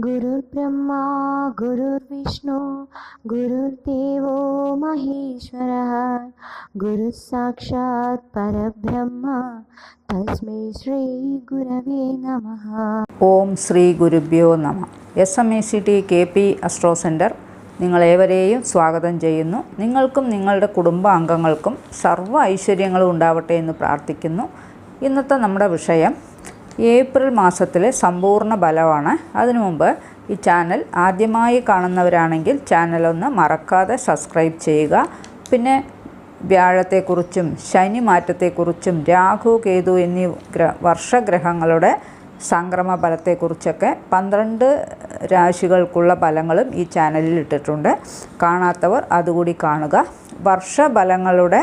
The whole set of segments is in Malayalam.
गुरुर्ब्रह्मा गुरुर्विष्णु गुरुर्देवो महेश्वरः गुरुः साक्षात् परब्रह्म तस्मै श्रीगुरवे नमः ഓം ശ്രീ ഗുരുഭ്യോ നമ S M A C T K P astro centre നിങ്ങളേവരെയും സ്വാഗതം ചെയ്യുന്നു നിങ്ങൾക്കും നിങ്ങളുടെ കുടുംബാംഗങ്ങൾക്കും സർവ്വ ഐശ്വര്യങ്ങളും ഉണ്ടാവട്ടെ എന്ന് പ്രാർത്ഥിക്കുന്നു ഇന്നത്തെ നമ്മുടെ വിഷയം ഏപ്രിൽ മാസത്തിലെ സമ്പൂർണ ബലമാണ്. അതിനു മുമ്പ് ഈ ചാനൽ ആദ്യമായി കാണുന്നവരാണെങ്കിൽ ചാനലൊന്ന് മറക്കാതെ സബ്സ്ക്രൈബ് ചെയ്യുക. പിന്നെ വ്യാഴത്തെക്കുറിച്ചും ശനി മാറ്റത്തെക്കുറിച്ചും രാഹു കേതു എന്നീ ഗ്ര വർഷഗ്രഹങ്ങളുടെ സംക്രമ ഫലത്തെക്കുറിച്ചൊക്കെ പന്ത്രണ്ട് രാശികൾക്കുള്ള ഫലങ്ങളും ഈ ചാനലിൽ ഇട്ടിട്ടുണ്ട്. കാണാത്തവർ അതുകൂടി കാണുക. വർഷഫലങ്ങളുടെ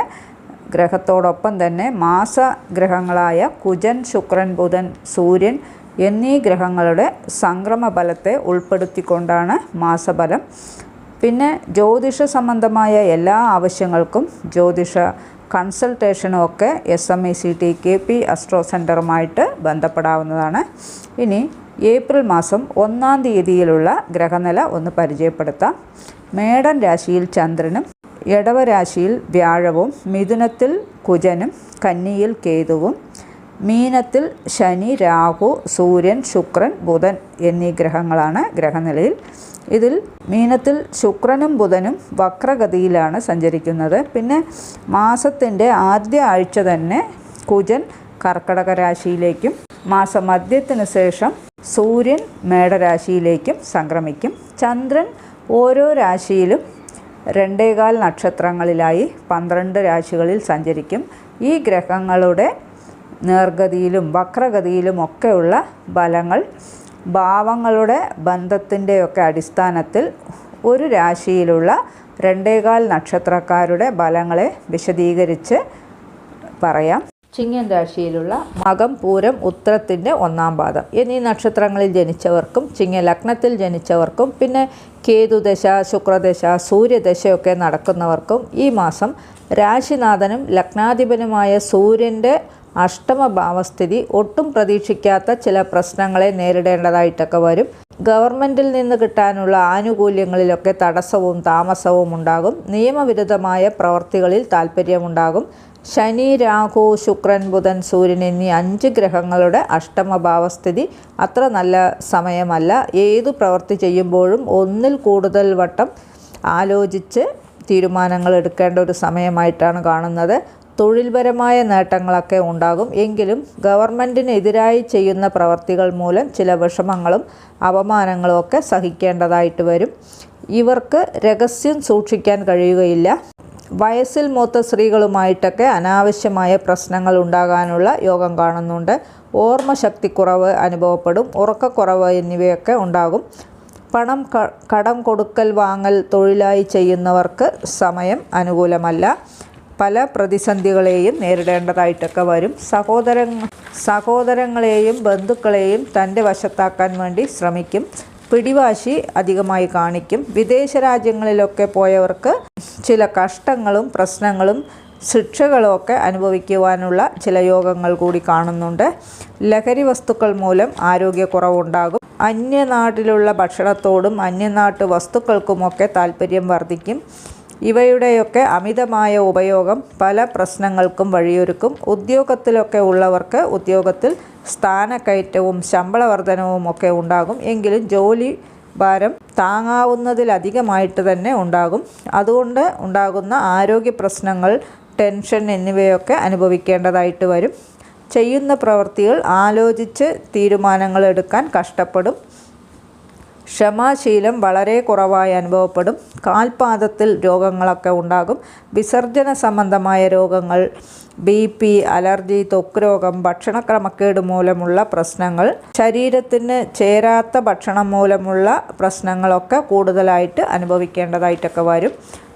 ഗ്രഹത്തോടൊപ്പം തന്നെ മാസഗ്രഹങ്ങളായ കുജൻ ശുക്രൻ ബുധൻ സൂര്യൻ എന്നീ ഗ്രഹങ്ങളുടെ സംക്രമ ഫലത്തെ ഉൾപ്പെടുത്തിക്കൊണ്ടാണ് മാസഫലം. പിന്നെ ജ്യോതിഷ സംബന്ധമായ എല്ലാ ആവശ്യങ്ങൾക്കും ജ്യോതിഷ കൺസൾട്ടേഷനും ഒക്കെ S M I C T K P astro സെന്ററുമായിട്ട് ബന്ധപ്പെടാവുന്നതാണ്. ഇനി ഏപ്രിൽ മാസം ഒന്നാം തീയതിയിലുള്ള ഗ്രഹനില ഒന്ന് പരിചയപ്പെടുത്താം. മേടൻ രാശിയിൽ ചന്ദ്രനും ഇടവ രാശിയിൽ വ്യാഴവും മിഥുനത്തിൽ കുജനും കന്നിയിൽ കേതുവും മീനത്തിൽ ശനി രാഹു സൂര്യൻ ശുക്രൻ ബുധൻ എന്നീ ഗ്രഹങ്ങളാണ് ഗ്രഹനിലയിൽ. ഇതിൽ മീനത്തിൽ ശുക്രനും ബുധനും വക്രഗതിയിലാണ് സഞ്ചരിക്കുന്നത്. പിന്നെ മാസത്തിന്റെ ആദ്യ ആഴ്ച തന്നെ കുജൻ കർക്കടക രാശിയിലേക്കും മാസമധ്യത്തിന് ശേഷം സൂര്യൻ മേടരാശിയിലേക്കും സംക്രമിക്കും. ചന്ദ്രൻ ഓരോ രാശിയിലും രണ്ടേകാൽ നക്ഷത്രങ്ങളിലായി പന്ത്രണ്ട് രാശികളിൽ സഞ്ചരിക്കും. ഈ ഗ്രഹങ്ങളുടെ നേർഗതിയിലും വക്രഗതിയിലും ഒക്കെയുള്ള ബലങ്ങൾ ഭാവങ്ങളുടെ ബന്ധത്തിന്റെയൊക്കെ അടിസ്ഥാനത്തിൽ ഒരു രാശിയിലുള്ള രണ്ടേകാൽ നക്ഷത്രക്കാരുടെ ബലങ്ങളെ വിശദീകരിച്ച് പറയാം. ചിങ്ങൻ രാശിയിലുള്ള മകം പൂരം ഉത്തരത്തിന്റെ ഒന്നാം പാദം. എന്നീ നക്ഷത്രങ്ങളിൽ ജനിച്ചവർക്കും ചിങ്ങ ലഗ്നത്തിൽ ജനിച്ചവർക്കും പിന്നെ കേതുദശ ശുക്രദശ സൂര്യദശയൊക്കെ നടക്കുന്നവർക്കും ഈ മാസം രാശിനാഥനും ലഗ്നാധിപനുമായ സൂര്യന്റെ അഷ്ടമഭാവസ്ഥിതി ഒട്ടും പ്രതീക്ഷിക്കാത്ത ചില പ്രശ്നങ്ങളെ നേരിടേണ്ടതായിട്ടൊക്കെ വരും. ഗവൺമെന്റിൽ നിന്ന് കിട്ടാനുള്ള ആനുകൂല്യങ്ങളിലൊക്കെ തടസ്സവും താമസവും ഉണ്ടാകും. നിയമവിരുദ്ധമായ പ്രവർത്തികളിൽ താല്പര്യമുണ്ടാകും ശനി രാഹു ശുക്രൻ ബുധൻ സൂര്യൻ എന്നീ അഞ്ച് ഗ്രഹങ്ങളുടെ അഷ്ടമഭാവസ്ഥിതി അത്ര നല്ല സമയമല്ല. ഏതു പ്രവൃത്തി ചെയ്യുമ്പോഴും ഒന്നിൽ കൂടുതൽ വട്ടം ആലോചിച്ച് തീരുമാനങ്ങൾ എടുക്കേണ്ട ഒരു സമയമായിട്ടാണ് കാണുന്നത്. തൊഴിൽപരമായ നേട്ടങ്ങളൊക്കെ ഉണ്ടാകും. എങ്കിലും ഗവൺമെന്റിനെതിരായി ചെയ്യുന്ന പ്രവർത്തികൾ മൂലം ചില വിഷമങ്ങളും അപമാനങ്ങളും ഒക്കെ സഹിക്കേണ്ടതായിട്ട് വരും. ഇവർക്ക് രഹസ്യം സൂക്ഷിക്കാൻ കഴിയുകയില്ല. വയസ്സിൽ മൂത്ത സ്ത്രീകളുമായിട്ടൊക്കെ അനാവശ്യമായ പ്രശ്നങ്ങൾ ഉണ്ടാകാനുള്ള യോഗം കാണുന്നുണ്ട്. ഓർമ്മശക്തിക്കുറവ് അനുഭവപ്പെടും. ഉറക്കക്കുറവ് എന്നിവയൊക്കെ ഉണ്ടാകും. പണം കടം കൊടുക്കൽ വാങ്ങൽ തൊഴിലായി ചെയ്യുന്നവർക്ക് സമയം അനുകൂലമല്ല. പല പ്രതിസന്ധികളെയും നേരിടേണ്ടതായിട്ടൊക്കെ വരും. സഹോദര സഹോദരങ്ങളെയും ബന്ധുക്കളെയും തന്റെ വശത്താക്കാൻ വേണ്ടി ശ്രമിക്കും. പിടിവാശി അധികമായി കാണിക്കും. വിദേശ രാജ്യങ്ങളിലൊക്കെ പോയവർക്ക് ചില കഷ്ടങ്ങളും പ്രശ്നങ്ങളും ശിക്ഷകളൊക്കെ അനുഭവിക്കുവാനുള്ള ചില യോഗങ്ങൾ കൂടി കാണുന്നുണ്ട്. ലഹരി വസ്തുക്കൾ മൂലം ആരോഗ്യക്കുറവുണ്ടാകും. അന്യനാട്ടിലുള്ള ഭക്ഷണത്തോടും അന്യനാട്ട് വസ്തുക്കൾക്കുമൊക്കെ താല്പര്യം വർദ്ധിക്കും. ഇവയുടെയൊക്കെ അമിതമായ ഉപയോഗം പല പ്രശ്നങ്ങൾക്കും വഴിയൊരുക്കും. ഉദ്യോഗത്തിലൊക്കെ ഉള്ളവർക്ക് ഉദ്യോഗത്തിൽ സ്ഥാനക്കയറ്റവും ശമ്പള വർധനവും ഒക്കെ ഉണ്ടാകും. എങ്കിലും ജോലി ഭാരം താങ്ങാവുന്നതിലധികമായിട്ട് തന്നെ ഉണ്ടാകും. അതുകൊണ്ട് ഉണ്ടാകുന്ന ആരോഗ്യ പ്രശ്നങ്ങൾ ടെൻഷൻ എന്നിവയൊക്കെ അനുഭവിക്കേണ്ടതായിട്ട് വരും. ചെയ്യുന്ന പ്രവൃത്തികൾ ആലോചിച്ച് തീരുമാനങ്ങൾ എടുക്കാൻ കഷ്ടപ്പെടും. ക്ഷമാശീലം വളരെ കുറവായി അനുഭവപ്പെടും. കാൽപാദത്തിൽ രോഗങ്ങളൊക്കെ ഉണ്ടാകും. വിസർജന സംബന്ധമായ രോഗങ്ങൾ ബി പി അലർജി ത്വക്ക് രോഗം ഭക്ഷണക്രമക്കേട് മൂലമുള്ള പ്രശ്നങ്ങൾ ശരീരത്തിന് ചേരാത്ത ഭക്ഷണം മൂലമുള്ള പ്രശ്നങ്ങളൊക്കെ കൂടുതലായിട്ട് അനുഭവിക്കേണ്ടതായിട്ടൊക്കെ വരും.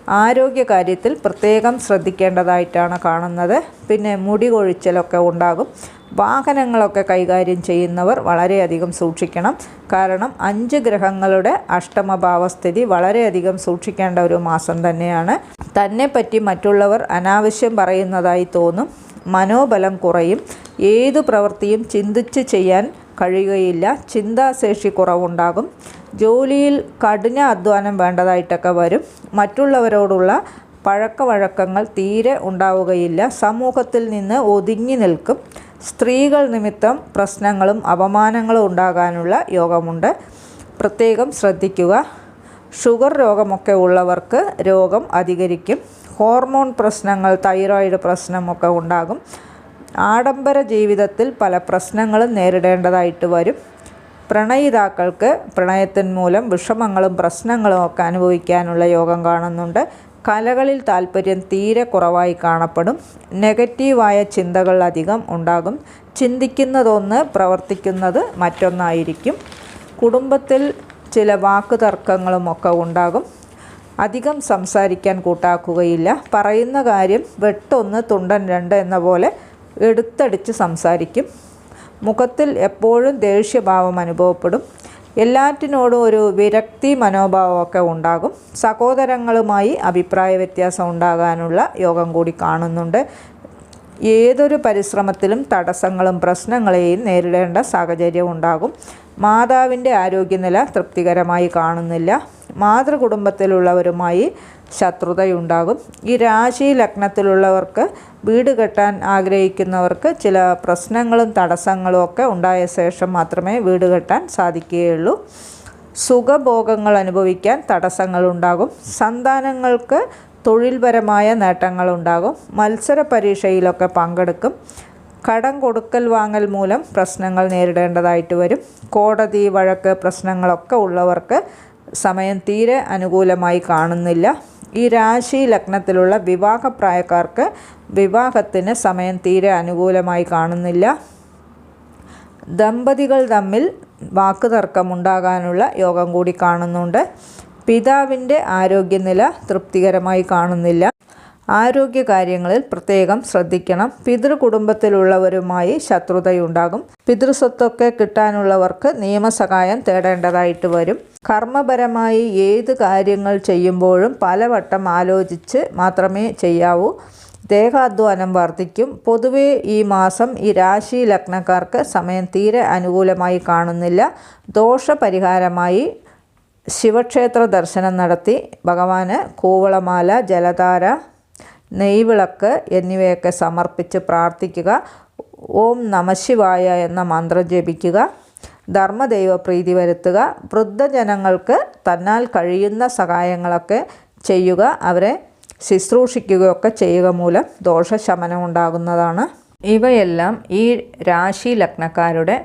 ആരോഗ്യകാര്യത്തിൽ പ്രത്യേകം ശ്രദ്ധിക്കേണ്ടതായിട്ടാണ് കാണുന്നത്. പിന്നെ മുടി കൊഴിച്ചലൊക്കെ ഉണ്ടാകും. വാഹനങ്ങളൊക്കെ കൈകാര്യം ചെയ്യുന്നവർ വളരെയധികം സൂക്ഷിക്കണം. കാരണം അഞ്ച് ഗ്രഹങ്ങളുടെ അഷ്ടമഭാവസ്ഥിതി വളരെയധികം സൂക്ഷിക്കേണ്ട ഒരു മാസം തന്നെയാണ്. തന്നെപ്പറ്റി മറ്റുള്ളവർ അനാവശ്യം പറയുന്നതായി തോന്നും. മനോബലം കുറയും. ഏതു പ്രവൃത്തിയും ചിന്തിച്ച് ചെയ്യാൻ കഴിയുകയില്ല. ചിന്താശേഷി കുറവുണ്ടാകും. ജോലിയിൽ കഠിന അധ്വാനം വേണ്ടതായിട്ടൊക്കെ വരും. മറ്റുള്ളവരോടുള്ള പഴക്കവഴക്കങ്ങൾ തീരെ ഉണ്ടാവുകയില്ല. സമൂഹത്തിൽ നിന്ന് ഒതുങ്ങി നിൽക്കും. സ്ത്രീകൾ നിമിത്തം പ്രശ്നങ്ങളും അപമാനങ്ങളും ഉണ്ടാകാനുള്ള യോഗമുണ്ട്. പ്രത്യേകം ശ്രദ്ധിക്കുക. ഷുഗർ രോഗമൊക്കെ ഉള്ളവർക്ക് രോഗം അധികരിക്കും. ഹോർമോൺ പ്രശ്നങ്ങൾ തൈറോയിഡ് പ്രശ്നമൊക്കെ ഉണ്ടാകും. ആഡംബര ജീവിതത്തിൽ പല പ്രശ്നങ്ങളും നേരിടേണ്ടതായിട്ട് വരും. പ്രണയിതാക്കൾക്ക് പ്രണയത്തിൻ മൂലം വിഷമങ്ങളും പ്രശ്നങ്ങളും ഒക്കെ അനുഭവിക്കാനുള്ള യോഗം കാണുന്നുണ്ട്. കലകളിൽ താല്പര്യം തീരെ കുറവായി കാണപ്പെടും. നെഗറ്റീവായ ചിന്തകൾ അധികം ഉണ്ടാകും. ചിന്തിക്കുന്നതൊന്ന് പ്രവർത്തിക്കുന്നത് മറ്റൊന്നായിരിക്കും. കുടുംബത്തിൽ ചില വാക്കുതർക്കങ്ങളുമൊക്കെ ഉണ്ടാകും. അധികം സംസാരിക്കാൻ കൂട്ടാക്കുകയില്ല. പറയുന്ന കാര്യം വെട്ടൊന്ന് തുണ്ടൻ രണ്ട് എന്ന പോലെ എടുത്തടിച്ച് സംസാരിക്കും. മുഖത്തിൽ എപ്പോഴും ദേഷ്യഭാവം അനുഭവപ്പെടും. എല്ലാറ്റിനോടും ഒരു വിരക്തി മനോഭാവമൊക്കെ ഉണ്ടാകും. സഹോദരങ്ങളുമായി അഭിപ്രായ വ്യത്യാസം ഉണ്ടാകാനുള്ള യോഗം കൂടി കാണുന്നുണ്ട്. ഏതൊരു പരിശ്രമത്തിലും തടസ്സങ്ങളും പ്രശ്നങ്ങളെയും നേരിടേണ്ട സാഹചര്യം ഉണ്ടാകും. മാതാവിന്റെ ആരോഗ്യനില തൃപ്തികരമായി കാണുന്നില്ല. മാതൃകുടുംബത്തിലുള്ളവരുമായി ശത്രുതയുണ്ടാകും. ഈ രാശി ലഗ്നത്തിലുള്ളവർക്ക് വീട് കെട്ടാൻ ആഗ്രഹിക്കുന്നവർക്ക് ചില പ്രശ്നങ്ങളും തടസ്സങ്ങളും ഒക്കെ ഉണ്ടായ ശേഷം മാത്രമേ വീട് കെട്ടാൻ സാധിക്കുകയുള്ളൂ. സുഖഭോഗങ്ങൾ അനുഭവിക്കാൻ തടസ്സങ്ങളുണ്ടാകും സന്താനങ്ങൾക്ക് തൊഴിൽപരമായ നേട്ടങ്ങളുണ്ടാകും. മത്സര പരീക്ഷയിലൊക്കെ പങ്കെടുക്കും. കടം കൊടുക്കൽ വാങ്ങൽ മൂലം പ്രശ്നങ്ങൾ നേരിടേണ്ടതായിട്ട് വരും. കോടതി വഴക്ക് പ്രശ്നങ്ങളൊക്കെ ഉള്ളവർക്ക് സമയം തീരെ അനുകൂലമായി കാണുന്നില്ല. ഈ രാശി ലഗ്നത്തിലുള്ള വിവാഹപ്രായക്കാർക്ക് വിവാഹത്തിന് സമയം തീരെ അനുകൂലമായി കാണുന്നില്ല. ദമ്പതികൾ തമ്മിൽ വാക്കുതർക്കമുണ്ടാകാനുള്ള യോഗം കൂടി കാണുന്നുണ്ട്. പിതാവിന്റെ ആരോഗ്യനില തൃപ്തികരമായി കാണുന്നില്ല. ആരോഗ്യകാര്യങ്ങളിൽ പ്രത്യേകം ശ്രദ്ധിക്കണം. പിതൃകുടുംബത്തിലുള്ളവരുമായി ശത്രുതയുണ്ടാകും. പിതൃസ്വത്തൊക്കെ കിട്ടാനുള്ളവർക്ക് നിയമസഹായം തേടേണ്ടതായിട്ട് വരും. കർമ്മപരമായി ഏത് കാര്യങ്ങൾ ചെയ്യുമ്പോഴും പലവട്ടം ആലോചിച്ച് മാത്രമേ ചെയ്യാവൂ. ദേഹാധ്വാനം വർദ്ധിക്കും. പൊതുവെ ഈ മാസം ഈ രാശി ലഗ്നക്കാർക്ക് സമയം തീരെ അനുകൂലമായി കാണുന്നില്ല. ദോഷപരിഹാരമായി ശിവക്ഷേത്ര ദർശനം നടത്തി ഭഗവാന് കൂവളമാല ജലധാര നെയ്വിളക്ക് എന്നിവയൊക്കെ സമർപ്പിച്ച് പ്രാർത്ഥിക്കുക. ഓം നമശിവായ എന്ന മന്ത്രം ജപിക്കുക. ധർമ്മദൈവ പ്രീതി വരുത്തുക. വൃദ്ധജനങ്ങൾക്ക് തന്നാൽ കഴിയുന്ന സഹായങ്ങളൊക്കെ ചെയ്യുക. അവരെ ശുശ്രൂഷിക്കുകയൊക്കെ ചെയ്യുക മൂലം ദോഷശമനം ഉണ്ടാകുന്നതാണ് ഇവയെല്ലാം ഈ രാശി ലഗ്നക്കാരുടെ